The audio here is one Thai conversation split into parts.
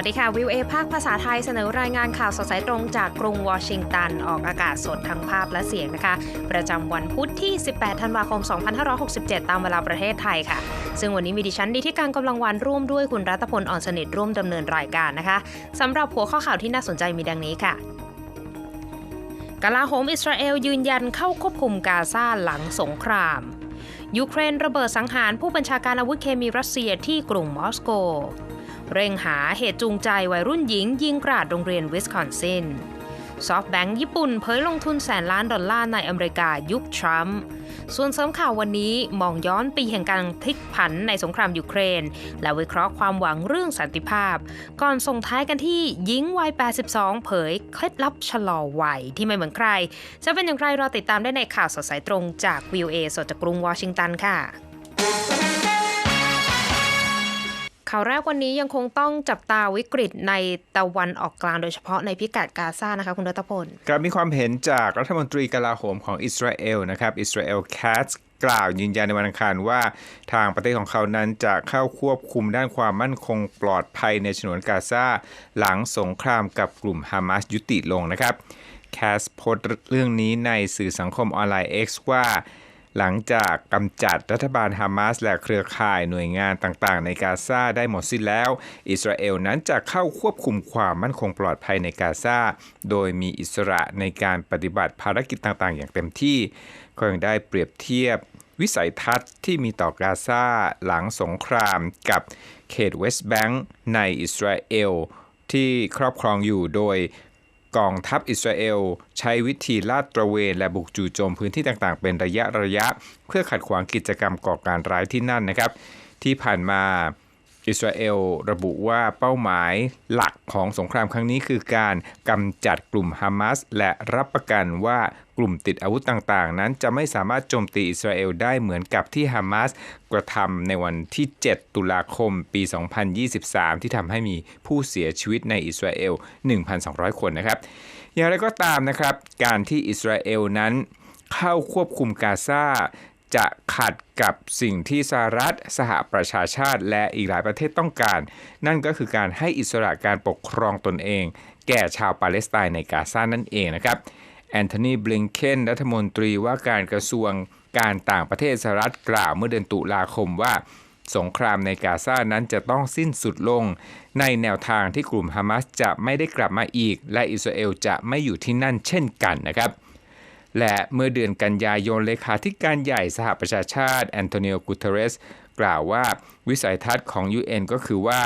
สวัสดีค่ะ วิวเอภาคภาษาไทยเสนอรายงานข่าวสดสายตรงจากกรุงวอชิงตัน ออกอากาศสดทั้งภาพและเสียงนะคะ ประจำวันพุธที่ 18 ธันวาคม 2567 ตามเวลาประเทศไทยค่ะ ซึ่งวันนี้มีดิฉันดีที่การกำลังวันร่วมด้วยคุณรัตพลอ่อนสนิทร่วมดำเนินรายการนะคะสำหรับหัวข้อข่าวที่น่าสนใจมีดังนี้ค่ะกลาโหมอิสราเอลยืนยันเข้าควบคุมกาซาหลังสงคราม ยูเครนระเบิดสังหารผู้บัญชาการอาวุธเคมีรัสเซียที่กรุงมอสโก เร่งหาเหตุจูงใจวัยรุ่นหญิง ยิงกราดโรงเรียนวิสคอนซินซอฟแบงก์ญี่ปุ่นเผยลงทุนแสนล้านดอลลาร์ในอเมริกายุคทรัมป์ส่วนเสริมข่าววันนี้มองย้อนปีแห่งการพลิกผันในสงครามยูเครน และวิเคราะห์ความหวังเรื่องสันติภาพ ก่อนส่งท้ายกันที่หญิงวัย 82 เผยเคล็ดลับชะลอวัยที่ไม่เหมือนใคร จะเป็นอย่างไรรอติดตามได้ในข่าวสดสายตรงจากวิวเอสดจากกรุงวอชิงตันค่ะ ข่าวแรกวันนี้ยังคงต้องจับตาวิกฤตในตะวันออกกลางโดยเฉพาะในพิกัดกาซานะคะคุณรัตพลครับมีความเห็นจากรัฐมนตรีกลาโหมของอิสราเอลนะครับอิสราเอลแคทกล่าวยืนยันในวันอังคารว่าทางประเทศของเขานั้นจะเข้าควบคุมด้านความมั่นคงปลอดภัยในฉนวนกาซาหลังสงครามกับกลุ่มฮามาสยุติลงนะครับแคสโพสต์เรื่องนี้ในสื่อสังคมออนไลน์ X ว่า หลังจากกำจัดรัฐบาลฮามาสและเครือข่ายหน่วยงานต่างๆ ในกาซาได้หมดสิ้นแล้ว อิสราเอลนั้นจะเข้าควบคุมความมั่นคงปลอดภัยในกาซาโดยมีอิสระในการปฏิบัติภารกิจต่างๆ อย่างเต็มที่ ก็ยังได้เปรียบเทียบวิสัยทัศน์ที่มีต่อกาซาหลังสงครามกับเขตเวสต์แบงก์ในอิสราเอลที่ครอบครองอยู่โดย กองทัพอิสราเอล ใช้วิธีลาดตระเวนและบุกจู่โจมพื้นที่ต่างๆ เป็นระยะระยะ เพื่อขัดขวางกิจกรรมก่อการร้ายที่นั่นนะครับ ที่ผ่านมาอิสราเอลระบุว่าเป้าหมายหลักของสงครามครั้งนี้คือการกำจัดกลุ่มฮามาสและรับประกันว่า ลุ่มติดอาวุธต่างๆ นั้นจะไม่สามารถโจมตีอิสราเอลได้เหมือนกับที่ฮามาสกระทำในวันที่ 7 ตุลาคมปี 2023 ที่ทำให้มีผู้เสียชีวิตในอิสราเอล 1,200 คนนะครับ อย่างไรก็ตามนะครับ การที่อิสราเอลนั้นเข้าควบคุมกาซาจะขัดกับสิ่งที่สหรัฐ สหประชาชาติ และอีกหลายประเทศต้องการ นั่นก็คือการให้อิสระการปกครองตนเอง แก่ชาวปาเลสไตน์ในกาซานั่นเองนะครับ แอนโทนีบลิงเคนรัฐมนตรีว่าการกระทรวงการต่างประเทศสหรัฐกล่าวเมื่อเดือนตุลาคมว่า สงครามในกาซานั้นจะต้องสิ้นสุดลง ในแนวทางที่กลุ่มฮามาสจะไม่ได้กลับมาอีก และอิสราเอลจะไม่อยู่ที่นั่นเช่นกันนะครับและเมื่อเดือนกันยายนเลขาธิการใหญ่สหประชาชาติแอนโทนิโอกูเทเรสกล่าวว่าวิสัยทัศน์ของ UN ก็คือว่า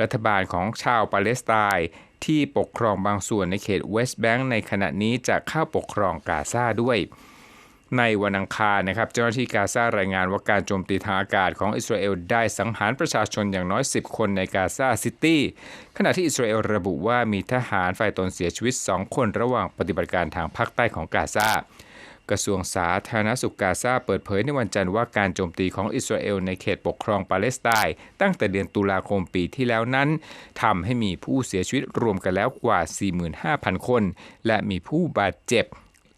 รัฐบาลของชาวปาเลสไตน์ ที่ปกครองบางส่วนในเขตเวสต์แบงก์ในขณะนี้จะเข้าปกครองกาซาด้วย ในวันอังคารนะครับเจ้าหน้าที่กาซารายงานว่าการโจมตีทางอากาศของอิสราเอลได้สังหารประชาชนอย่างน้อย 10 คนในกาซาซิตี้ขณะที่อิสราเอลระบุว่ามีทหารฝ่ายตนเสียชีวิต 2 คนระหว่างปฏิบัติการทางภาคใต้ของกาซา กระทรวงสาธารณสุขกาซาเปิดเผยในวันจันทร์ว่าการโจมตีของอิสราเอลในเขตปกครองปาเลสไตน์ตั้งแต่เดือนตุลาคมปีที่แล้วนั้นทำให้มีผู้เสียชีวิตรวมกันแล้วกว่า 45,000 คน และมีผู้บาดเจ็บ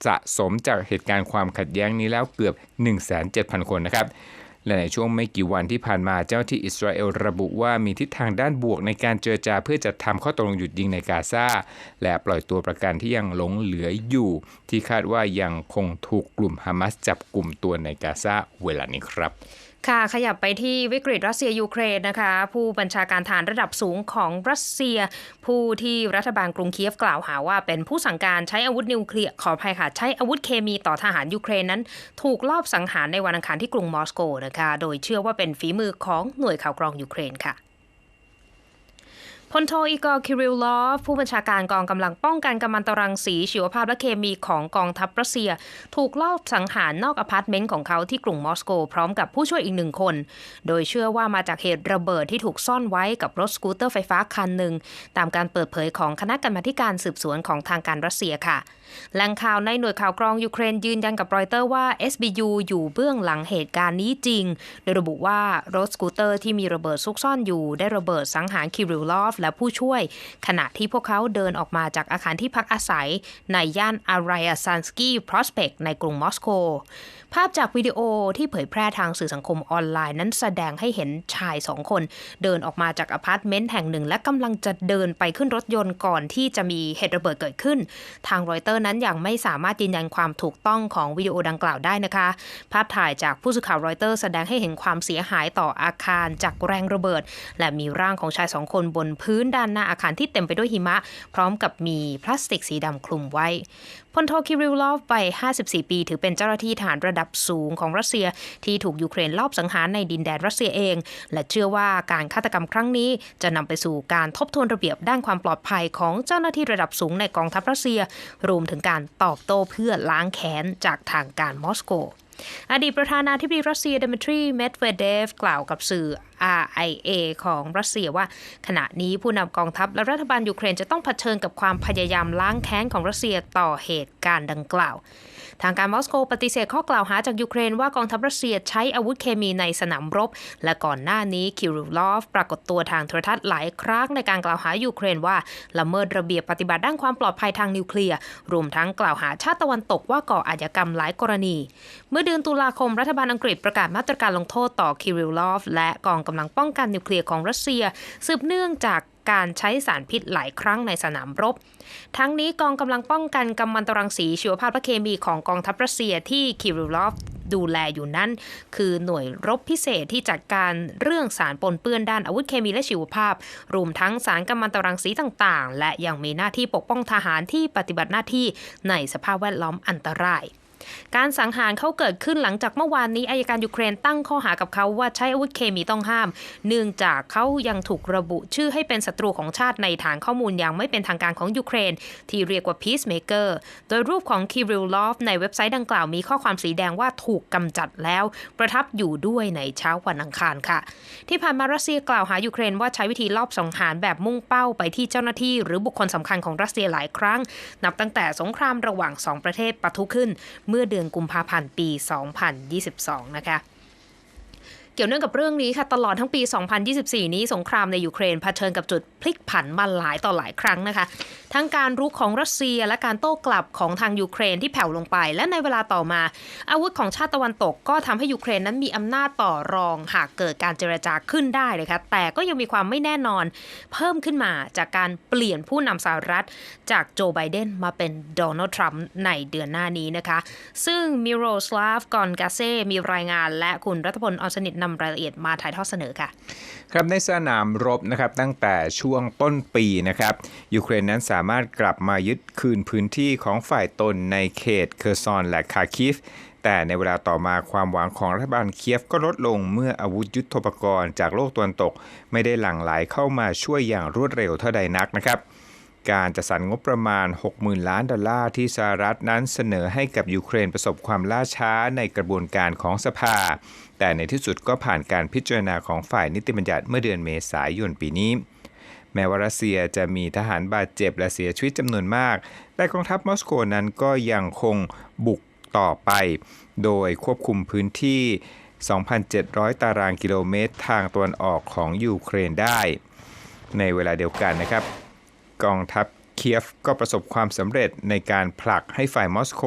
สะสมจากเหตุการณ์ความขัดแย้งนี้แล้วเกือบ 1,700,000คนนะครับ และในช่วงไม่กี่วันที่ผ่านมาเจ้าที่อิสราเอลระบุว่ามีทิศทางด้านบวกในการเจรจาเพื่อจัดทำข้อตกลงหยุดยิงในกาซาและปล่อยตัวประกันที่ยังหลงเหลืออยู่ ที่คาดว่ายังคงถูกกลุ่มฮามาสจับกลุ่มตัวในกาซาเวลานี้ครับ ค่ะขยับไปที่วิกฤตรัสเซียยูเครนนะคะ ผู้บัญชาการฐานระดับสูงของรัสเซีย ผู้ที่รัฐบาลกรุงเคียฟกล่าวหาว่า เป็นผู้สั่งการใช้อาวุธนิวเคลียร์ขออภัยค่ะใช้อาวุธเคมีต่อทหารยูเครนนั้น ถูกลอบสังหารในวันอังคารที่กรุงมอสโกนะคะ โดยเชื่อว่าเป็นฝีมือของหน่วยข่าวกรองยูเครนค่ะ พลโทอีกอร์คิริลลอฟ ผู้บัญชาการกองกำลังป้องกันกัมมันตรังสีชีวภาพและเคมีของกองทัพรัสเซีย ถูกลอบสังหารนอกอพาร์ตเมนต์ของเขาที่กรุงมอสโก พร้อมกับผู้ช่วยอีกหนึ่งคน โดยเชื่อว่ามาจากเหตุระเบิดที่ถูกซ่อนไว้กับรถสกูตเตอร์ไฟฟ้าคันหนึ่ง ตามการเปิดเผยของคณะกรรมาการสืบสวนของทางการรัสเซียค่ะแหล่งข่าวในหน่วยข่าวกรองยูเครนยืนยันกับรอยเตอร์ว่า SBU อยู่เบื้องหลังเหตุการณ์นี้จริง โดยระบุว่ารถสกูตเตอร์ที่มีระเบิดซุกซ่อนอยู่ได้ระเบิดสังหารคิริลลอฟและผู้ช่วย ขณะที่พวกเขาเดินออกมาจากอาคารที่พักอาศัย ในย่านอารายาซันสกี้พรอสเปกในกรุงมอสโกภาพจากวิดีโอที่เผยแพร่ทางสื่อสังคมออนไลน์นั้นแสดงให้เห็นชายสองคน เดินออกมาจากอพาร์ตเมนต์แห่งหนึ่ง และกำลังจะเดินไปขึ้นรถยนต์ก่อนที่จะมีเหตุระเบิดเกิดขึ้น ทางรอยเตอร์นั้นยังไม่สามารถยืนยันความถูกต้องของวิดีโอดังกล่าวได้นะคะ ภาพถ่ายจากผู้สื่อข่าวรอยเตอร์แสดงให้เห็นความเสียหายต่ออาคารจากแรงระเบิด และมีร่างของชายสองคนบนพื้นด้านหน้าอาคารที่เต็มไปด้วยหิมะ พร้อมกับมีพลาสติกสีดำคลุมไว้พลโทคิริลลอฟไป54 ปี ถือเป็นเจ้าหน้าที่ฐานระดับสูงของรัสเซียที่ถูกยูเครนลอบสังหารในดินแดนรัสเซียเอง และเชื่อว่าการฆาตกรรมครั้งนี้ จะนำไปสู่การทบทวนระเบียบด้านความปลอดภัยของเจ้าหน้าที่ระดับสูงในกองทัพรัสเซีย รวมถึงการตอบโต้เพื่อล้างแค้นจากทางการมอสโกอดีตประธานาธิบดีรัสเซียเดมิทรีเมดเวเดฟกล่าวกับสื่อ RIA ของรัสเซียว่า ขณะนี้ผู้นำกองทัพและรัฐบาลยูเครนจะต้องเผชิญกับความพยายามล้างแค้นของรัสเซียต่อเหตุการณ์ดังกล่าว ทางการมอสโกปฏิเสธข้อกล่าวหาจากยูเครนว่ากองทัพรัสเซียใช้อาวุธเคมีในสนามรบ และก่อนหน้านี้คิริลลอฟปรากฏตัวทางโทรทัศน์หลายครั้งในการกล่าวหายูเครนว่าละเมิดระเบียบปฏิบัติด้านความปลอดภัยทางนิวเคลียร์ รวมทั้งกล่าวหาชาติตะวันตกว่าก่ออาชญากรรมหลายกรณี เมื่อเดือนตุลาคมรัฐบาลอังกฤษประกาศมาตรการลงโทษต่อคิริลลอฟและกองกำลังป้องกันนิวเคลียร์ของรัสเซีย สืบเนื่องจาก การใช้สารพิษหลายครั้งในสนามรบ ทั้งนี้กองกำลังป้องกันกัมมันตรังสีชีวภาพและเคมีของกองทัพรัสเซียที่คิริลลอฟดูแลอยู่นั้น คือหน่วยรบพิเศษที่จัดการเรื่องสารปนเปื้อนด้านอาวุธเคมีและชีวภาพ รวมทั้งสารกัมมันตรังสีต่างๆ และยังมีหน้าที่ปกป้องทหารที่ปฏิบัติหน้าที่ในสภาพแวดล้อมอันตราย การสังหารเขาเกิดขึ้นหลังจากเมื่อวานนี้อายการยูเครนตั้งข้อหากับเขาว่าใช้อาวุธเคมีต้องห้าม เนื่องจากเขายังถูกระบุชื่อให้เป็นศัตรูของชาติในฐานข้อมูลอย่างไม่เป็นทางการของยูเครน ที่เรียกว่า Peacemaker โดยรูปของคิริลลอฟในเว็บไซต์ดังกล่าวมีข้อความสีแดงว่าถูกกำจัดแล้ว ประทับอยู่ด้วยในเช้าวันอังคารค่ะ ที่ผ่านมารัสเซียกล่าวหายูเครนว่าใช้วิธีลอบสังหารแบบมุ่งเป้าไปที่เจ้าหน้าที่ หรือบุคคลสำคัญของรัสเซียหลายครั้ง นับตั้งแต่สงครามระหว่างสองประเทศปะทุขึ้นเมื่อเดือนกุมภาพันธ์ปี 2022 นะคะ เกี่ยวเนื่องกับเรื่องนี้ค่ะ ตลอดทั้งปี 2024 นี้สงครามในยูเครนเผชิญกับจุดพลิกผันมาหลายต่อหลายครั้งนะคะ ทั้งการรุกของรัสเซียและการโต้กลับของทางยูเครนที่แผ่วลงไป และในเวลาต่อมา อาวุธของชาติตะวันตกก็ทำให้ยูเครนนั้นมีอำนาจต่อรองหากเกิดการเจรจาขึ้นได้เลยค่ะแต่ก็ยังมีความไม่แน่นอน เพิ่มขึ้นมาจากการเปลี่ยนผู้นำสหรัฐ จากโจไบเดนมาเป็นโดนัลด์ทรัมป์ในเดือนหน้านี้นะคะ ซึ่งมิโรสลาฟกอนกาเซมีรายงานและคุณรัฐพลอสนิทนำรายละเอียดมาถ่ายทอดเสนอค่ะ ครับในสนามรบนะครับตั้งแต่ช่วงต้นปีนะครับยูเครนนั้นสามารถกลับมายึดคืนพื้นที่ของฝ่ายตนในเขตเคอร์ซอนและคาคิฟแต่ในเวลาต่อมาความหวังของรัฐบาลเคียฟก็ลดลงเมื่ออาวุธยุทโธปกรณ์จากโลกตะวันตก ไม่ได้หลั่งไหลเข้ามาช่วยอย่างรวดเร็วเท่าใดนักนะครับ การจัดสรรงบประมาณ 60,000 ล้านดอลลาร์ที่สหรัฐนั้นเสนอให้กับยูเครนประสบความล่าช้าในกระบวนการของสภา แต่ในที่สุดก็ผ่านการพิจารณาของฝ่ายนิติบัญญัติเมื่อเดือนเมษายนปีนี้ แม้ว่ารัสเซียจะมีทหารบาดเจ็บและเสียชีวิตจำนวนมาก แต่กองทัพมอสโกนั้นก็ยังคงบุกต่อไป โดยควบคุมพื้นที่ 2,700 ตารางกิโลเมตร ทางตะวันออกของยูเครนได้ ในเวลาเดียวกันนะครับ กองทัพเคียฟก็ประสบความสำเร็จในการผลักให้ฝ่ายมอสโก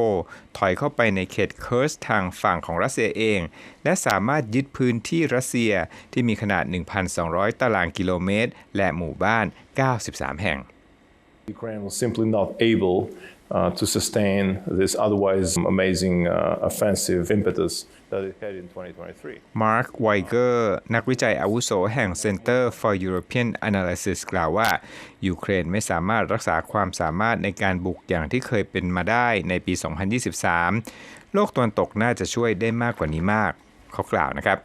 ถอยเข้าไปในเขตเคิร์สทางฝั่งของรัสเซียเอง และสามารถยึดพื้นที่รัสเซียที่มีขนาด 1,200 ตารางกิโลเมตร และหมู่บ้าน 93 แห่ง Ukraine was simply not able uh, to sustain this otherwise amazing uh, offensive impetus that it had in 2023. มาร์คไวเกอร์นักวิจัยอาวุโสแห่ง Center for European Analysis กล่าวว่า ยูเครนไม่สามารถรักษาความสามารถในการบุกอย่างที่เคยเป็นมาได้ในปี 2023 โลกตะวันตกน่าจะช่วยได้มากกว่านี้มาก เขากล่าวนะครับ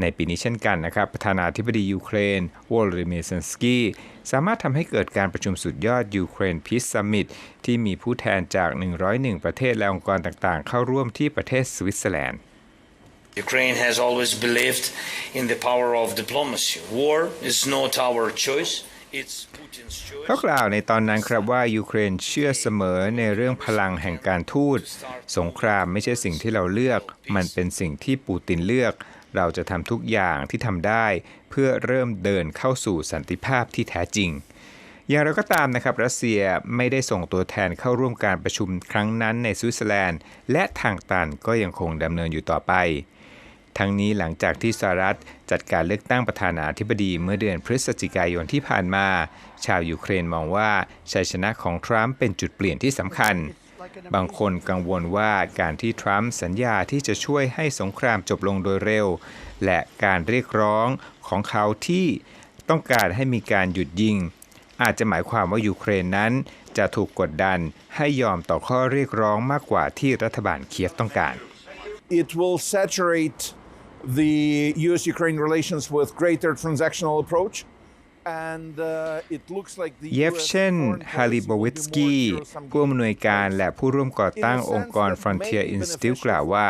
ในปีนี้เช่นกันนะครับ ประธานาธิบดียูเครนวอลดิเมเซนสกี้ สามารถทำให้เกิดการประชุมสุดยอดยูเครนพีซซัมมิตที่มีผู้แทนจาก 101 ประเทศและองค์กรต่างๆ เข้าร่วมที่ประเทศสวิตเซอร์แลนด์ Ukraine has always believed in the power of diplomacy. War is not our choice, it's Putin's choice. เขากล่าวในตอนนั้นครับว่ายูเครนเชื่อเสมอในเรื่องพลังแห่งการทูต สงครามไม่ใช่สิ่งที่เราเลือก มันเป็นสิ่งที่ปูตินเลือก เราจะทำทุกอย่างที่ทำได้ เพื่อเริ่มเดินเข้าสู่สันติภาพที่แท้จริง อย่างไรก็ตามนะครับ รัสเซียไม่ได้ส่งตัวแทนเข้าร่วมการประชุมครั้งนั้นในสวิตเซอร์แลนด์ และทางตันก็ยังคงดำเนินอยู่ต่อไป ทั้งนี้หลังจากที่สหรัฐจัดการเลือกตั้งประธานาธิบดีเมื่อเดือนพฤศจิกายนที่ผ่านมา ชาวยูเครนมองว่าชัยชนะของทรัมป์เป็นจุดเปลี่ยนที่สำคัญ บางคนกังวลว่าการที่ทรัมป์สัญญาที่จะช่วยให้สงครามจบลงโดยเร็ว และการเรียกร้องของเขาที่ต้องการให้มีการหยุดยิง อาจจะหมายความว่ายูเครนนั้นจะถูกกดดันให้ยอมต่อข้อเรียกร้องมากกว่าที่รัฐบาลเคียฟต้องการ it will saturate the US Ukraine relations with greater transactional approach. And uh, it looks like the เยฟ US เช่น foreign ฮาริ policy โบ will วิ be ต more สกี้ zero-sum ผู้อำนวยการ games. และผู้ร่วมก่อตั้งองค์กร Frontier Institute กล่าวว่า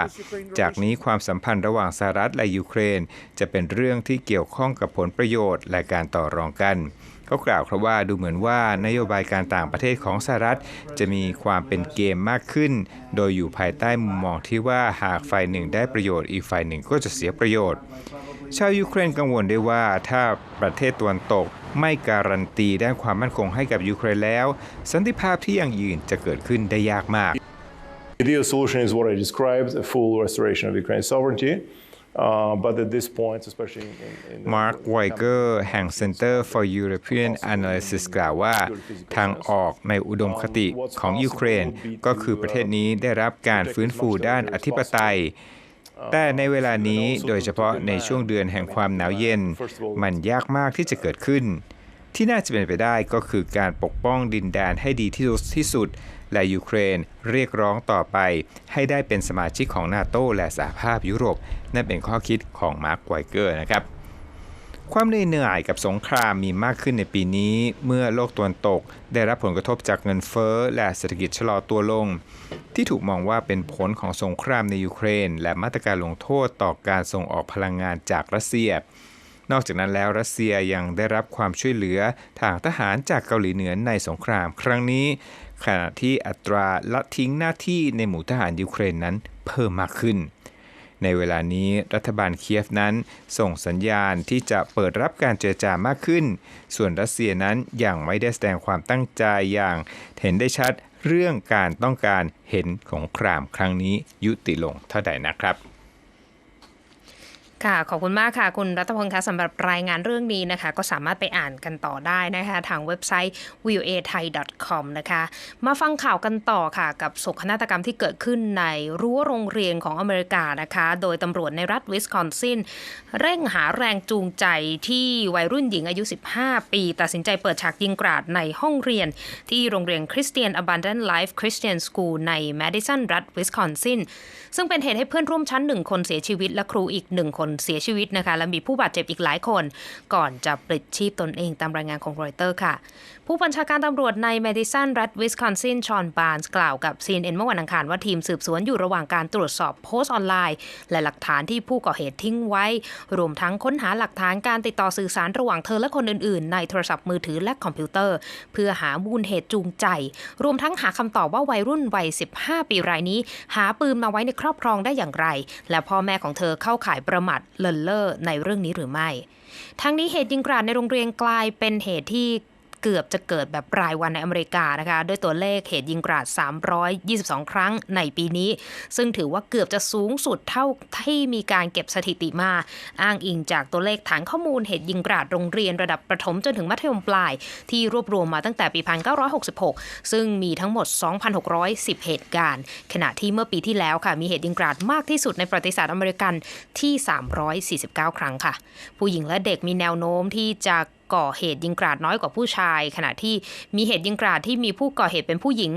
จากนี้ความสัมพันธ์ระหว่างสหรัฐและยูเครน จะเป็นเรื่องที่เกี่ยวข้องกับผลประโยชน์และการต่อรองกัน เขากล่าวครับว่าดูเหมือนว่านโยบายการต่างประเทศของสหรัฐ จะมีความเป็นเกมมากขึ้น โดยอยู่ภายใต้มุมมองที่ว่าหากฝ่ายหนึ่งได้ประโยชน์อีกฝ่ายหนึ่งก็จะเสียประโยชน์ ชาวยูเครนกังวลได้ว่าถ้าประเทศตะวันตกไม่การันตีด้านความมั่นคงให้กับยูเครนแล้ว สันติภาพที่ยั่งยืนจะเกิดขึ้นได้ยากมาก The ideal solution is what I described, a full restoration of Ukraine's sovereignty. Uh, but at this point, especially in, in the มาร์คไวเกอร์แห่ง Center for European Analysis กล่าวว่า ทางออกในอุดมคติของยูเครน ก็คือประเทศนี้ได้รับการฟื้นฟูด้านอธิปไตย แต่ในเวลานี้โดยเฉพาะในช่วงเดือนแห่งความหนาวเย็น มันยากมากที่จะเกิดขึ้น ที่น่าจะเป็นไปได้ก็คือการปกป้องดินแดนให้ดีที่สุดที่สุด และยูเครนเรียกร้องต่อไป ให้ได้เป็นสมาชิกของนาโตและสหภาพยุโรป นั่นเป็นข้อคิดของมาร์คไวเกอร์นะครับความเหนื่อยกับสงครามมีมากขึ้นในปีนี้ เมื่อโลกตะวันตก ได้รับผลกระทบจากเงินเฟ้อและเศรษฐกิจชะลอตัวลง ที่ถูกมองว่าเป็นผลของสงครามในยูเครน และมาตรการลงโทษต่อการส่งออกพลังงานจากรัสเซีย นอกจากนั้นแล้วรัสเซียยังได้รับความช่วยเหลือทางทหารจากเกาหลีเหนือในสงครามครั้งนี้ ขณะที่อัตราละทิ้งหน้าที่ในหมู่ทหารยูเครนนั้นเพิ่มมากขึ้น ในเวลานี้รัฐบาลเคียฟนั้นส่งสัญญาณที่จะเปิดรับการเจรจามากขึ้น ส่วนรัสเซียนั้นยังไม่ได้แสดงความตั้งใจอย่างเห็นได้ชัดเรื่องการต้องการเห็นสงครามครั้งนี้ยุติลงเท่าใดนะครับ ค่ะ ขอบคุณมากค่ะ คุณรัตพงศ์คะสำหรับรายงานเรื่องนี้นะคะ ก็สามารถไปอ่านกันต่อได้นะคะ ทางเว็บไซต์ voa thai com นะคะ มาฟังข่าวกันต่อค่ะ กับโศกนาฏกรรมที่เกิดขึ้นในรั้วโรงเรียนของอเมริกานะคะ โดยตำรวจในรัฐวิสคอนซินเร่งหาแรงจูงใจที่วัยรุ่นหญิงอายุ 15 ปี ตัดสินใจเปิดฉากยิงกราดในห้องเรียน ที่โรงเรียน Christian Abundant Life Christian School ใน Madison รัฐวิสคอนซินซึ่งเป็นเหตุให้เพื่อนร่วมชั้นหนึ่งคนเสียชีวิตและครูอีกหนึ่งคนเสียชีวิตนะคะ และมีผู้บาดเจ็บอีกหลายคน ก่อนจะปลิดชีพตนเองตามรายงานของรอยเตอร์ค่ะ ผู้บัญชาการตำรวจใน Madison รัฐวิสคอนซินชอนบานส์กล่าวกับ CNN เมื่อวันอังคารว่าทีมสืบสวนอยู่ระหว่างการตรวจสอบโพสต์ออนไลน์ และหลักฐานที่ผู้ก่อเหตุทิ้งไว้ รวมทั้งค้นหาหลักฐานการติดต่อสื่อสารระหว่างเธอและคนอื่นๆ ในโทรศัพท์มือถือและคอมพิวเตอร์ เพื่อหามูลเหตุจูงใจ รวมทั้งหาคำตอบว่าวัยรุ่นวัย 15 ปีรายนี้ หาปืนมาไว้ในครอบครองได้อย่างไร และพ่อแม่ของเธอเข้าข่ายประมาทเลินเล่อในเรื่องนี้หรือไม่ทั้งนี้เหตุยิงกราดในโรงเรียนกลายเป็นเหตุที่ เกือบจะเกิดแบบรายวันในอเมริกานะคะด้วยตัวเลขเหตุยิงกราด 322 ครั้งในปีนี้ ซึ่งถือว่าเกือบจะสูงสุดเท่าที่มีการเก็บสถิติมา อ้างอิงจากตัวเลขฐานข้อมูลเหตุยิงกราดโรงเรียนระดับประถมจนถึงมัธยมปลาย ที่รวบรวมมาตั้งแต่ปี 1966 ซึ่งมีทั้งหมด 2,610 เหตุการณ์ ขณะที่เมื่อปีที่แล้วค่ะมีเหตุยิงกราดมากที่สุดในประวัติศาสตร์อเมริกันที่ 349 ครั้งค่ะ ผู้หญิงและเด็กมีแนวโน้มที่จะ ก่อเหตุยิงกราดน้อยกว่าผู้ชาย ขณะที่มีเหตุยิงกราดที่มีผู้ก่อเหตุเป็นผู้หญิง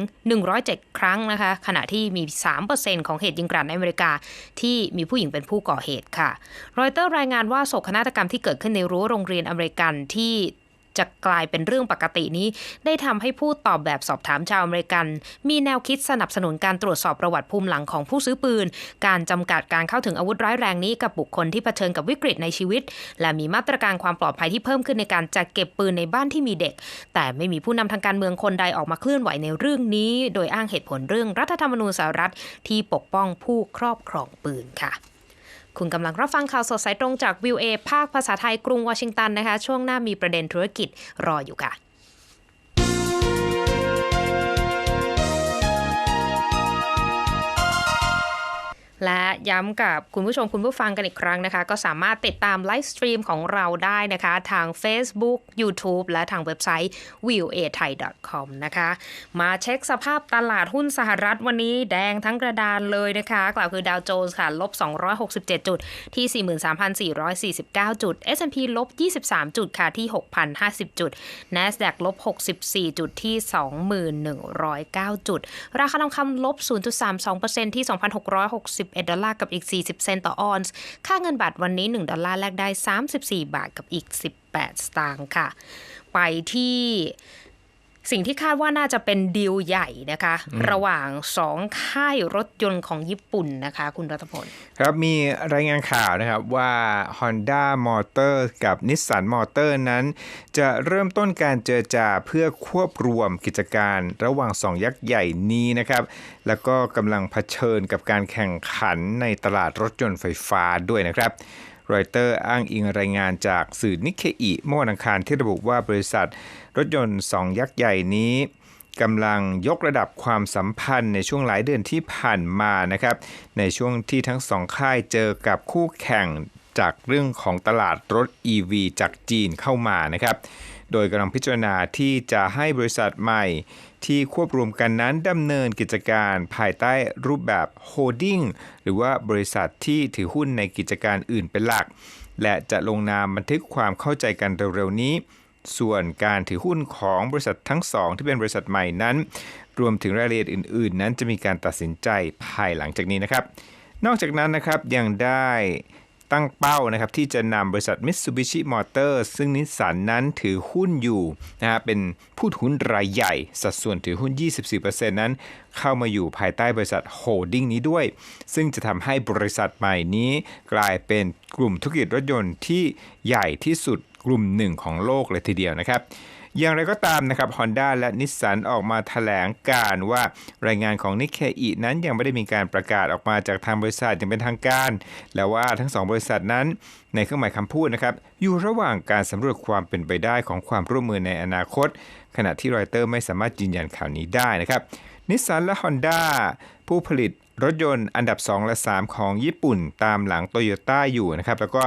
107 ครั้งนะคะ ขณะที่มี 3%ของเหตุยิงกราดในอเมริกา ที่มีผู้หญิงเป็นผู้ก่อเหตุค่ะรอยเตอร์รายงานว่าโศกนาฏกรรมที่เกิดขึ้นในรั้วโรงเรียนอเมริกันที่ จะกลายเป็นเรื่องปกตินี้ ได้ทำให้ผู้ตอบแบบสอบถามชาวอเมริกัน มีแนวคิดสนับสนุนการตรวจสอบประวัติภูมิหลังของผู้ซื้อปืน การจำกัดการเข้าถึงอาวุธร้ายแรงนี้กับบุคคลที่เผชิญกับวิกฤตในชีวิต และมีมาตรการความปลอดภัยที่เพิ่มขึ้นในการจัดเก็บปืนในบ้านที่มีเด็ก แต่ไม่มีผู้นำทางการเมืองคนใดออกมาเคลื่อนไหวในเรื่องนี้ โดยอ้างเหตุผลเรื่องรัฐธรรมนูญสหรัฐที่ปกป้องผู้ครอบครองปืนค่ะ คุณกำลังรับฟังข่าวสดสายตรงจากวิวเอภาคภาษาไทยกรุงวอชิงตันนะคะ ช่วงหน้ามีประเด็นธุรกิจรออยู่ค่ะ และย้ำกับคุณผู้ชมคุณผู้ฟังกันอีกครั้งนะคะ ก็สามารถติดตามไลฟ์สตรีมของเราได้นะคะ ทาง Facebook YouTube และทางเว็บไซต์ v i e w a t h a i c o m นะคะ มาเช็คสภาพตลาดหุ้นสหรัฐวันนี้แดงทั้งกระดานเลยนะคะ กล่าวคือดาวโจนส์ค่ะ ลบ 267 จุดที่ 43,449 จุด S&P ลบ 23 จุดค่ะที่ 6,050 จุด NASDAQ ลบ 64 จุดที่ 21,109 จุด ราคาทองคำลบ 0.32%ที่ 2,660 11 ดอลลาร์กับอีก 40 เซนต์ต่อออนซ์ ค่าเงินบาทวันนี้ 1 ดอลลาร์แลกได้ 34 บาทกับอีก 18 สตางค์ค่ะ ไปที่ สิ่งที่คาดว่าน่าจะเป็นดีลใหญ่นะคะ ระหว่างสองค่ายรถยนต์ของญี่ปุ่นนะคะ คุณรัตพล ครับมีรายงานข่าวนะครับว่า Honda Motor กับ Nissan Motor นั้น จะเริ่มต้นการเจรจาเพื่อควบรวมกิจการระหว่างสองยักษ์ใหญ่นี้นะครับ แล้วก็กำลังเผชิญกับการแข่งขันในตลาดรถยนต์ไฟฟ้าด้วยนะครับรอยเตอร์อ้างอิงรายงานจากสื่อนิเคอิเมื่อวันอังคารที่ระบุว่าบริษัท รถยนต์สองยักษ์ใหญ่นี้กำลังยกระดับความสัมพันธ์ในช่วงหลายเดือนที่ผ่านมานะครับ ในช่วงที่ทั้งสองค่ายเจอกับคู่แข่งจากเรื่องของตลาดรถ EV จากจีนเข้ามานะครับ โดยกำลังพิจารณาที่จะให้บริษัทใหม่ที่ควบรวมกันนั้นดำเนินกิจการภายใต้รูปแบบโฮดดิ้งหรือว่าบริษัทที่ถือหุ้นในกิจการอื่นเป็นหลัก และจะลงนามบันทึกความเข้าใจกันเร็วๆนี้ ส่วนการถือหุ้นของบริษัททั้งสองที่เป็นบริษัทใหม่นั้น รวมถึงรายละเอียดอื่น ๆ นั้นจะมีการตัดสินใจภายหลังจากนี้นะครับ นอกจากนั้นนะครับยังได้ตั้งเป้านะครับที่จะนำบริษัท Mitsubishi Motors ซึ่งนิสสันนั้นถือหุ้นอยู่นะฮะเป็นผู้ถือหุ้นรายใหญ่ สัดส่วนถือหุ้น 24%นั้น เข้ามาอยู่ภายใต้บริษัทโฮดดิ้งนี้ด้วย ซึ่งจะทำให้บริษัทใหม่นี้ กลายเป็นกลุ่มธุรกิจรถยนต์ที่ใหญ่ที่สุด กลุ่มหนึ่งของโลกเลยทีเดียวนะครับ อย่างไรก็ตามนะครับ Honda และนิสสันออกมาถแถลงการว่ารายงานของนิเคอีนั้นยังไม่ได้มีการประกาศออกมาจากทางบริษัทอย่างเป็นทางการ และว่าทั้งสองบริษัทนั้น ในเครื่องหมายคำพูดนะครับ อยู่ระหว่างการสำรวจความเป็นไปได้ของความร่วมมือในอนาคต ขณะที่รอยเตอร์ไม่สามารถยืนยันข่าวนี้ได้นะครับนิสสันและ Honda ผู้ผลิต รถยนต์อันดับ 2 และ 3 ของญี่ปุ่นตามหลังโตโยต้าอยู่นะครับแล้วก็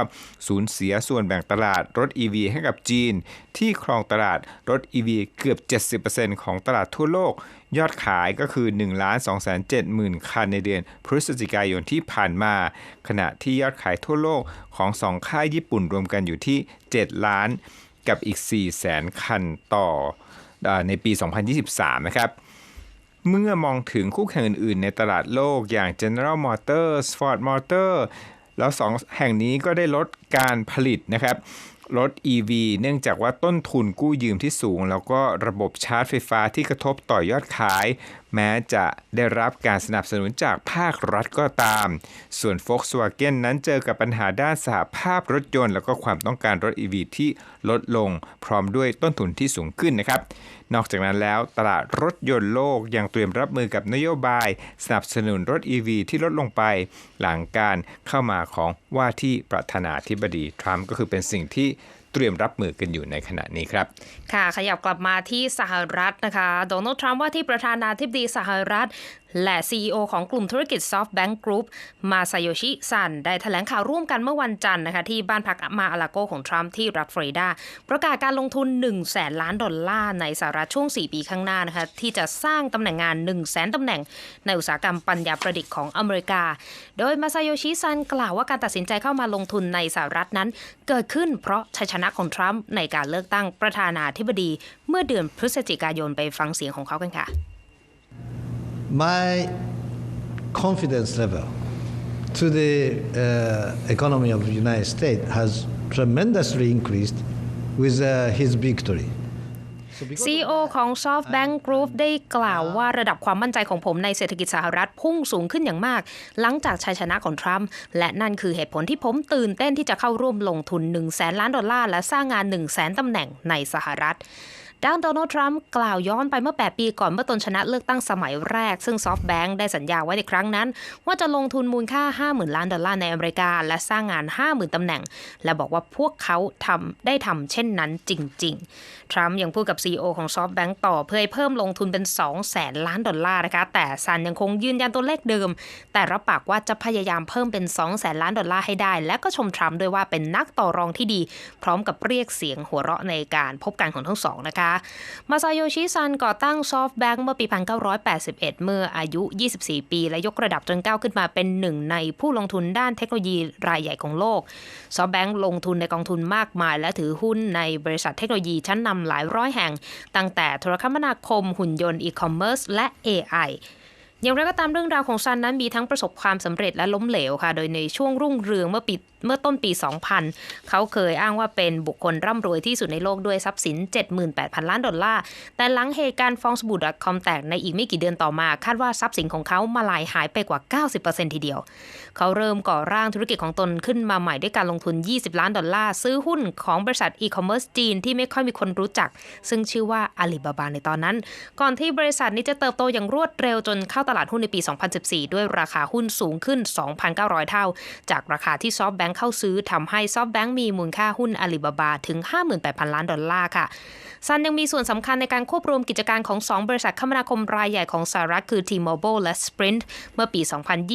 สูญเสียส่วนแบ่งตลาดรถ EV ให้กับจีน ที่ครองตลาดรถ EV เกือบ 70%ของตลาดทั่วโลก ยอดขายก็คือ 1 2 7 0 0 0 0คันในเดือนพฤศจิกายนที่ผ่านมา ขณะที่ยอดขายทั่วโลกของ 2 ค่ายญี่ปุ่นรวมกันอยู่ที่ 7 ล้านกับอีก4แสนคันต่อในปี 2023 นะครับ เมื่อมองถึงคู่แข่งอื่นๆ ในตลาดโลกอย่าง General Motors Ford Motor แล้วสองแห่งนี้ก็ได้ลดการผลิตนะครับรถ EV เนื่องจากว่าต้นทุนกู้ยืมที่สูง แล้วก็ระบบชาร์จไฟฟ้าที่กระทบต่อยอดขาย แม้จะได้รับการสนับสนุนจากภาครัฐก็ตาม ส่วน Volkswagen นั้นเจอกับปัญหาด้านสหภาพรถยนต์ แล้วก็ความต้องการรถ EV ที่ลดลง พร้อมด้วยต้นทุนที่สูงขึ้นนะครับ นอกจากนั้นแล้วตลาดรถยนต์โลกยังเตรียมรับมือกับนโยบาย สนับสนุนรถ EV ที่ลดลงไป หลังการเข้ามาของว่าที่ประธานาธิบดีทรัมป์ก็คือเป็นสิ่งที่เตรียมรับมือกันอยู่ในขณะนี้ครับ ค่ะ ขยับกลับมาที่สหรัฐนะคะ โดนัลด์ทรัมป์ว่าที่ประธานาธิบดีสหรัฐ และ CEO ของกลุ่มธุรกิจ SoftBank Group มาซาโยชิซัน ได้แถลงข่าวร่วมกันเมื่อวันจันทร์นะคะที่บ้านพักมาอาลาโกของทรัมป์ที่รัฐฟลอริดา ประกาศการลงทุน 1 0 0 0 0แสนล้านดอลลาร์ในสหรัฐช่วง 4 ปีข้างหน้านะคะที่จะสร้างตำแหน่งงาน 1 0 0 0 0แสนตำแหน่ง ในอุตสาหกรรมปัญญาประดิษฐ์ของอเมริกา โดยมาซาโยชิซันกล่าวว่าการตัดสินใจเข้ามาลงทุนในสหรัฐนั้น เกิดขึ้นเพราะชัยชนะของทรัมป์ในการเลือกตั้งประธานาธิบดี เมื่อเดือนพฤศจิกายนไปฟังเสียงของเขากันค่ะ My confidence level to the uh, economy of the United States has tremendously increased with uh, his victory. So because of CEO ของ SoftBank Group ได้กล่าวว่าระดับความมั่นใจของผมในเศรษฐกิจสหรัฐพุ่งสูงขึ้นอย่างมาก หลังจากชัยชนะของทรัมป์และนั่นคือเหตุผลที่ผมตื่นเต้นที่จะเข้าร่วมลงทุน 1 0 0 0 0แสนล้านดอลลาร์และสร้างงาน 1 0 0 0 0แสนตำแหน่งในสหรัฐ ด้านโดนัลด์ทรัมป์กล่าวย้อนไปเมื่อ 8 ปีก่อนเมื่อตนชนะเลือกตั้งสมัยแรก ซึ่งซอฟต์แบงค์ได้สัญญาไว้ในครั้งนั้น ว่าจะลงทุนมูลค่า 50,000 ล้านดอลลาร์ในอเมริกา และสร้างงาน 50,000 ตำแหน่ง และบอกว่าพวกเขาทำได้ทำเช่นนั้นจริง ๆ ทรัมป์ยังพูดกับ CEO ของซอฟต์แบงค์ต่อเพื่อให้เพิ่มลงทุนเป็น2แสนล้านดอลลาร์นะคะ แต่ซันยังคงยืนยันตัวเลขเดิม แต่รับปากว่าจะพยายามเพิ่มเป็น2แสนล้านดอลลาร์ให้ได้ และก็ชมทรัมป์ด้วยว่าเป็นนักต่อรองที่ดี พร้อมกับเรียกเสียงหัวเราะในการพบกันของทั้งสองนะคะมาซาโยชิซันก่อตั้งซอฟต์แบงค์เมื่อปี 1981 เมื่ออายุ 24 ปี และยกระดับจนก้าวขึ้นมาเป็นหนึ่งในผู้ลงทุนด้านเทคโนโลยีรายใหญ่ของโลกซอฟต์แบงค์ลงทุนในกองทุนมากมาย และถือหุ้นในบริษัทเทคโนโลยีชั้นนำหลายร้อยแห่ง ตั้งแต่โทรคมนาคม หุ่นยนต์อีคอมเมิร์ซและ AI อย่างไรก็ตามเรื่องราวของซันนั้นมีทั้งประสบความสำเร็จและล้มเหลวค่ะ โดยในช่วงรุ่งเรืองเมื่อปี เมื่อต้นปี 2000 เขาเคยอ้างว่าเป็นบุคคลร่ำรวยที่สุดในโลกด้วยทรัพย์สิน 78,000 ล้านดอลลาร์ แต่หลังเหตุการณ์ฟองสบู่ .com แตกในอีกไม่กี่เดือนต่อมา คาดว่าทรัพย์สินของเขามาลายหายไปกว่า 90%ทีเดียว เขาเริ่มก่อร่างธุรกิจของตนขึ้นมาใหม่ด้วยการลงทุน 20 ล้านดอลลาร์ ซื้อหุ้นของบริษัทอีคอมเมิร์ซจีนที่ไม่ค่อยมีคนรู้จัก ซึ่งชื่อว่าอาลีบาบาในตอนนั้น ก่อนที่บริษัทนี้จะเติบโตอย่างรวดเร็วจนเข้าตลาดหุ้นในปี 2014 ด้วยราคาหุ้นสูงขึ้น 2,900 เท่า จากราคาที่ซอฟแบงค์เข้าซื้อทำให้ซอฟแบงค์มีมูลค่าหุ้นอาลีบาบาถึง 58,000 ล้านดอลลาร์ค่ะซันยังมีส่วนสำคัญในการควบรวมกิจการของ 2 บริษัทคมนาคมรายใหญ่ของสหรัฐคือ T-Mobile และ Sprint เมื่อปี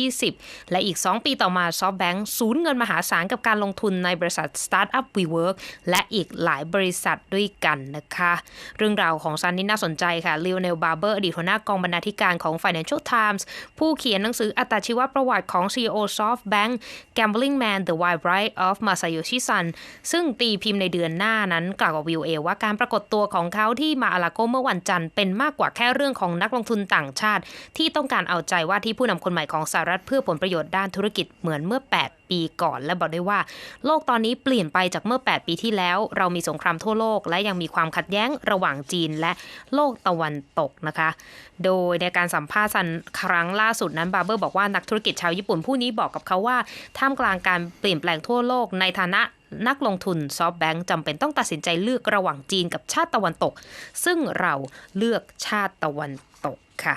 2020 และอีก 2 ปีต่อมา SoftBank สูญเงินมหาศาลกับการลงทุนในบริษัท Startup WeWork และอีกหลายบริษัทด้วยกันนะคะ เรื่องราวของซันนี่น่าสนใจค่ะ Lionel Barber อดีตหัวหน้ากองบรรณาธิการของ Financial Times ผู้เขียนหนังสืออัตชีวประวัติของ CEO SoftBank Gambling Man The Wild Ride of Masayoshi Son ซึ่งตีพิมพ์ในเดือนหน้านั้นกล่าวกับวิวเอว่าการปรากฏตัวของเขาที่มาอาลาโกเมื่อวันจันทร์เป็นมากกว่าแค่เรื่องของนักลงทุนต่างชาติ ที่ต้องการเอาใจว่าที่ผู้นำคนใหม่ของสหรัฐเพื่อผลประโยชน์ด้านธุรกิจเหมือนเมื่อ 8ปีก่อน และบอกได้ว่า โลกตอนนี้เปลี่ยนไปจากเมื่อ 8 ปีที่แล้ว เรามีสงครามทั่วโลก และยังมีความขัดแย้งระหว่างจีนและโลกตะวันตกนะคะ โดยในการสัมภาษณ์ครั้งล่าสุดนั้นบาร์เบอร์บอกว่านักธุรกิจชาวญี่ปุ่นผู้นี้บอกกับเขาว่าท่ามกลางการเปลี่ยนแปลงทั่วโลกในฐานะนักลงทุนซอฟแบงค์จำเป็นต้องตัดสินใจเลือกระหว่างจีนกับชาติตะวันตก ซึ่งเราเลือกชาติตะวันตกค่ะ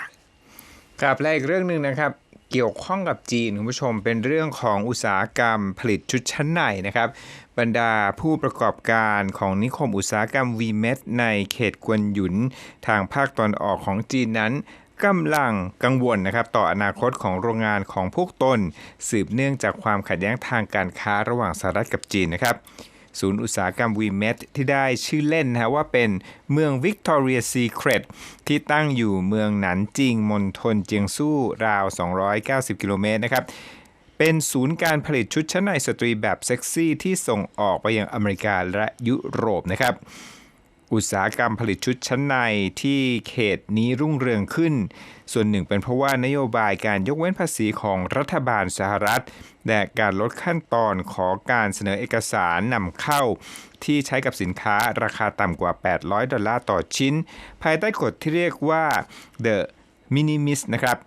ครับและอีกเรื่องหนึ่งนะครับ เกี่ยวข้องกับจีนคุณผู้ชมเป็นเรื่องของอุตสาหกรรมผลิตชุดชั้นในนะครับ บรรดาผู้ประกอบการของนิคมอุตสาหกรรม VMET ในเขตกวนหยุนทางภาคตอนออกของจีนนั้นกำลังกังวลนะครับต่ออนาคตของโรงงานของพวกตน สืบเนื่องจากความขัดแย้งทางการค้าระหว่างสหรัฐกับจีนนะครับ ศูนย์อุตสาหกรรม VMET ที่ได้ชื่อเล่นนะว่าเป็นเมือง Victoria Secret ที่ตั้งอยู่เมืองหนันจิงมณฑลเจียงซู่ราว 290 กิโลเมตรนะครับเป็นศูนย์การผลิตชุดชั้นในสตรีแบบเซ็กซี่ที่ส่งออกไปยังอเมริกาและยุโรปนะครับ อุตสาหกรรมผลิตชุดชั้นในที่เขตนี้รุ่งเรืองขึ้น ส่วนหนึ่งเป็นเพราะว่านโยบายการยกเว้นภาษีของรัฐบาลสหรัฐ และการลดขั้นตอนของการเสนอเอกสารนำเข้า ที่ใช้กับสินค้าราคาต่ำกว่า 800 ดอลลาร์ต่อชิ้น ภายใต้กฎที่เรียกว่า the minimis นะครับ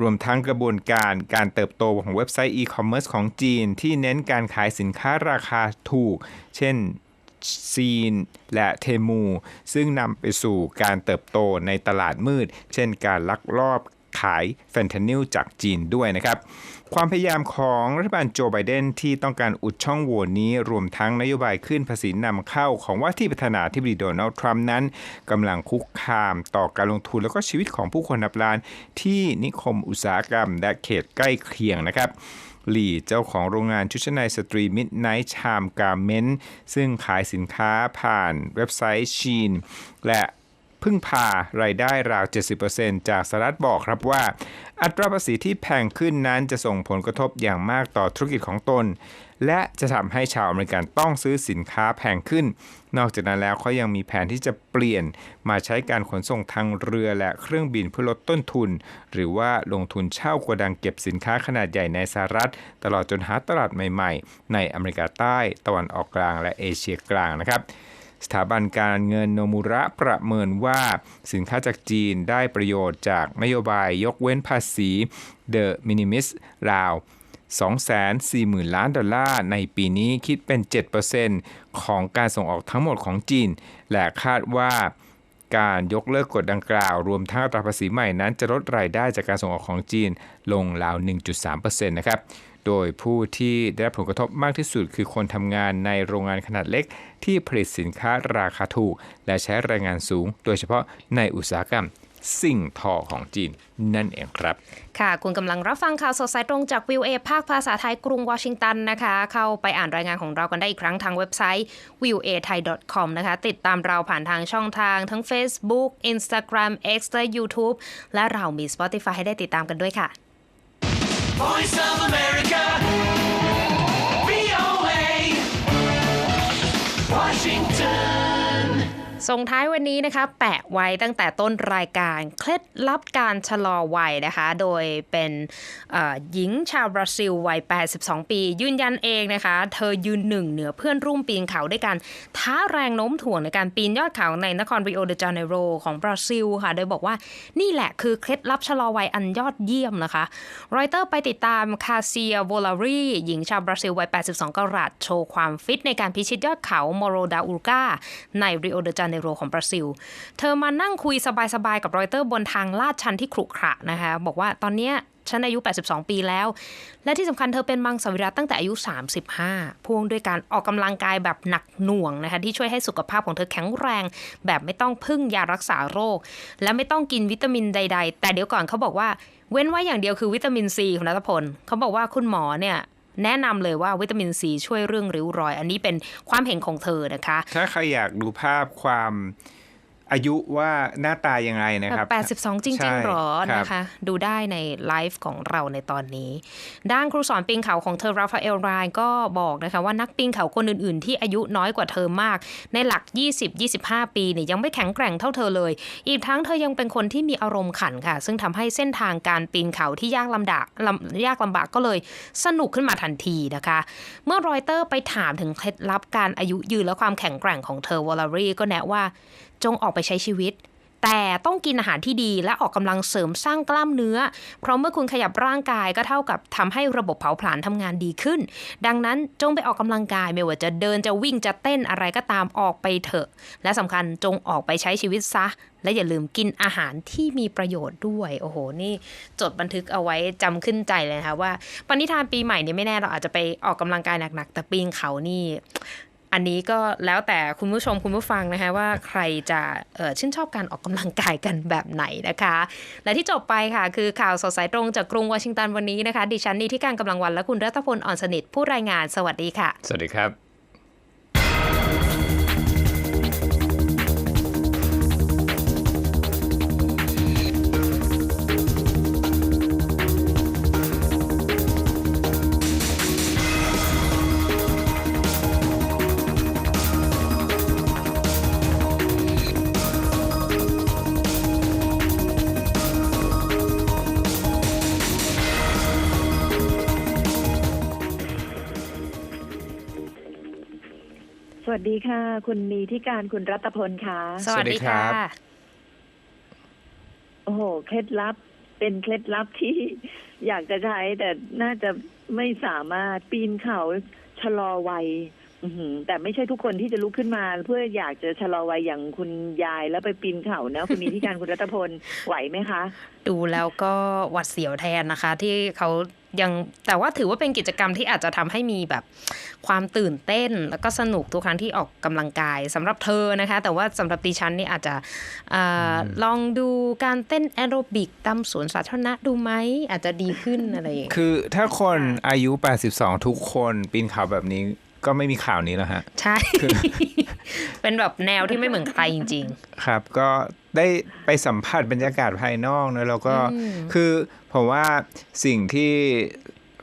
รวมทั้งกระบวนการการเติบโตของเว็บไซต์อีคอมเมิร์ซของจีน ที่เน้นการขายสินค้าราคาถูก เช่น ซีน และเทมู ซึ่งนำไปสู่การเติบโตในตลาดมืด เช่นการลักลอบขายแฟนทานิลจากจีนด้วยนะครับ ความพยายามของรัฐบาลโจไบเดนที่ต้องการอุดช่องโหว่นี้รวมทั้งนโยบายขึ้นภาษีนำเข้าของว่าที่ประธานาธิบดีโดนัลด์ทรัมป์นั้นกำลังคุกคามต่อการลงทุนและก็ชีวิตของผู้คนนับล้านที่นิคมอุตสาหกรรมและเขตใกล้เคียงนะครับ ลีเจ้าของโรงงานชุดชั้นในสตรีมิดไนท์ชามการเมนต์ซึ่งขายสินค้าผ่านเว็บไซต์ชีน และพึ่งพารายได้ราว 70%จากสหรัฐบอกครับว่า อัตราภาษีที่แพงขึ้นนั้นจะส่งผลกระทบอย่างมากต่อธุรกิจของตน และจะทำให้ชาวอเมริกันต้องซื้อสินค้าแพงขึ้น นอกจากนั้นแล้วเขายังมีแผนที่จะเปลี่ยนมาใช้การขนส่งทางเรือและเครื่องบินเพื่อลดต้นทุน หรือว่าลงทุนเช่าโกดังเก็บสินค้าขนาดใหญ่ในสหรัฐ ตลอดจนหาตลาดใหม่ๆ ในอเมริกาใต้ ตะวันออกกลางและเอเชียกลางนะครับสถาบันการเงินโนมุระประเมินว่าสินค้าจากจีนได้ประโยชน์จากนโยบายยกเว้นภาษี The Minimis ราว 240,000 ล้านดอลลาร์ในปีนี้คิดเป็น 7%ของการส่งออกทั้งหมดของจีน และคาดว่าการยกเลิกกฎดังกล่าว รวมทั้งอัตราภาษีใหม่นั้นจะลดรายได้จากการส่งออกของจีนลงราว 1.3%นะครับ โดยผู้ที่ได้รับผลกระทบมากที่สุด คือคนทำงานในโรงงานขนาดเล็ก ที่ผลิตสินค้าราคาถูก และใช้แรงงานสูง โดยเฉพาะในอุตสาหกรรม สิ่งทอของจีนนั่นเองครับ ค่ะ คุณกำลังรับฟังข่าวสดสายตรงจากวิวเอภาคภาษาไทยกรุงวอชิงตันนะคะ เข้าไปอ่านรายงานของเรากันได้อีกครั้งทางเว็บไซต์ v i e w a thai com นะคะ ติดตามเราผ่านทางช่องทางทั้ง Facebook Instagram X และ YouTube และเรามี Spotify ให้ได้ติดตามกันด้วยค่ะ Voice of America. ส่งท้ายวันนี้นะคะ แปะไว้ตั้งแต่ต้นรายการเคล็ดลับการชะลอวัยนะคะ โดยเป็นหญิงชาวบราซิลวัย 82 ปี ยืนยันเองนะคะ เธอยืนหนึ่งเหนือเพื่อนร่วมปีนเขาด้วยการท้าแรงโน้มถ่วงในการปีนยอดเขาในนครริโอเดจาเนโรของบราซิลค่ะ โดยบอกว่านี่แหละคือเคล็ดลับชะลอวัยอันยอดเยี่ยมนะคะ รอยเตอร์ไปติดตามคาเซียโวลารีหญิงชาวบราซิลวัย 82 กรัตโชว์ความฟิตในการพิชิตยอดเขาโมโรดาอูกาในริโอเดจาเนโรของบราซิล เธอมานั่งคุยสบายๆกับรอยเตอร์บนทางลาดชันที่ขรุขระนะคะ บอกว่าตอนเนี้ยฉันอายุ 82 ปีแล้ว และที่สำคัญเธอเป็นมังสวิรัตตั้งแต่อายุ 35 พ่วงด้วยการออกกำลังกายแบบหนักหน่วงนะคะ ที่ช่วยให้สุขภาพของเธอแข็งแรง แบบไม่ต้องพึ่งยารักษาโรค และไม่ต้องกินวิตามินใด ๆ แต่เดี๋ยวก่อนเขาบอกว่า เว้นไว้อย่างเดียวคือวิตามินซีคุณนัทพลเขาบอกว่าคุณหมอเนี่ย แนะนำเลยว่าวิตามินซีช่วยเรื่องริ้วรอย อันนี้เป็นความเห็นของเธอนะคะ ถ้าใครอยากดูภาพความ อายุว่าหน้าตายังไงนะครับ 82 จริใช่งๆหรอครับนะคะ ดูได้ในไลฟ์ของเราในตอนนี้ ด้านครูสอนปีนเขาของเธอราฟาเอลรายก็บอกนะคะว่านักปีนเขาคนอื่นๆ ที่อายุน้อยกว่าเธอมาก ในหลัก 20-25 ปีเนี่ยยังไม่แข็งแกร่งเท่าเธอเลย อีกทั้งเธอยังเป็นคนที่มีอารมณ์ขันค่ะ ซึ่งทำให้เส้นทางการปีนเขาที่ยากลำบากลำยากลำบากก็เลยสนุกขึ้นมาทันทีนะคะ เมื่อรอยเตอร์ไปถามถึงเคล็ดลับการอายุยืนและความแข็งแกร่งของเธอวอลลารีก็แนะว่า จงออกไปใช้ชีวิต แต่ต้องกินอาหารที่ดีและออกกำลังเสริมสร้างกล้ามเนื้อ เพราะเมื่อคุณขยับร่างกายก็เท่ากับทำให้ระบบเผาผลาญทำงานดีขึ้น ดังนั้นจงไปออกกำลังกายไม่ว่าจะเดินจะวิ่งจะเต้นอะไรก็ตามออกไปเถอะ และสำคัญจงออกไปใช้ชีวิตซะ และอย่าลืมกินอาหารที่มีประโยชน์ด้วย โอ้โห นี่จดบันทึกเอาไว้จำขึ้นใจเลยนะคะว่าปณิธานปีใหม่นี่ไม่แน่เราอาจจะไปออกกำลังกายหนักๆแต่ปีนเขานี่ อันนี้ก็แล้วแต่คุณผู้ชมคุณผู้ฟังนะคะว่าใครจะชื่นชอบการออกกำลังกายกันแบบไหนนะคะ และที่จบไปค่ะ คือข่าวสดสายตรงจากกรุงวอชิงตันวันนี้นะคะ ดิฉันนีที่การกำลังวันและคุณรัตพลอ่อนสนิทผู้รายงานสวัสดีค่ะ สวัสดีครับ วัสดีค่ะ คุณนีที่การคุณรัตพลค่ะ สวัสดีค่ะสวัสดีครับโอ้โหเคล็ดลับเป็นเคล็ดลับที่อยากจะใช้แต่น่าจะไม่สามารถปีนเขาชะลอวัย อื้อหือแต่ไม่ใช่ทุกคนที่จะลุกขึ้นมา เพื่ออยากจะชะลอวัยอย่างคุณยายแล้วไปปีนเขานะคุณนีที่การคุณรัตพลไหวไหมคะ ดูแล้วก็หวัดเสียวแทนนะคะ ที่เขายังแต่ว่าถือว่าเป็นกิจกรรมที่อาจจะทำให้มีแบบความตื่นเต้น แล้วก็สนุกทุกครั้งที่ออกกำลังกายสำหรับเธอนะคะ แต่ว่าสำหรับดิฉันนี่อาจจะอาลองดูการเต้นแอโรบิกตามสวนสาธารณะดูไหมอาจจะดีขึ้นอะไรอย่างเงี้ยคือถ้าคนอายุ 82 ทุกคนปีนเขาแบบนี้ ก็ไม่มีข่าวนี้แล้วฮะ ใช่ เป็นแบบแนวที่ไม่เหมือนใครจริงครับ ก็ได้ไปสัมผัสบรรยากาศภายนอกนะแล้วก็คือผมว่าสิ่งที่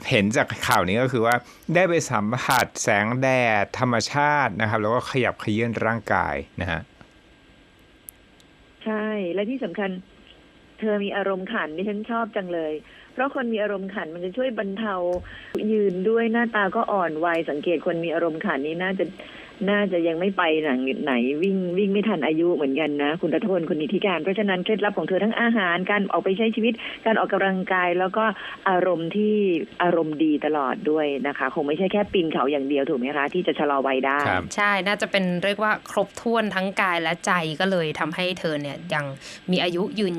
เห็นจากข่าวนี้ก็คือว่าได้ไปสัมผัสแสงแดดธรรมชาตินะครับ แล้วก็ขยับเขยื่นร่างกายนะฮะ ใช่ และที่สำคัญ เธอมีอารมณ์ขันที่ฉันชอบจังเลย เพราะคนมีอารมณ์ขันมันจะช่วยบรรเทายืนด้วยหน้าตาก็อ่อนวัยสังเกตคนมีอารมณ์ขันนี้น่าจะน่าจะยังไม่ไปไหนไหนวิ่งวิ่งไม่ทันอายุเหมือนกันนะ คุณตะโทนคุณนิติการ เพราะฉะนั้นเคล็ดลับของเธอทั้งอาหารการออกไปใช้ชีวิต การออกกำลังกาย แล้วก็อารมณ์ที่อารมณ์ดีตลอดด้วยนะคะ คงไม่ใช่แค่ปีนเขาอย่างเดียวถูกไหมคะ ที่จะชะลอวัยได้ครับใช่น่าจะเป็นเรียกว่าครบถ้วนทั้งกายและใจก็เลยทำให้เธอเนี่ยยังมีอายุยืน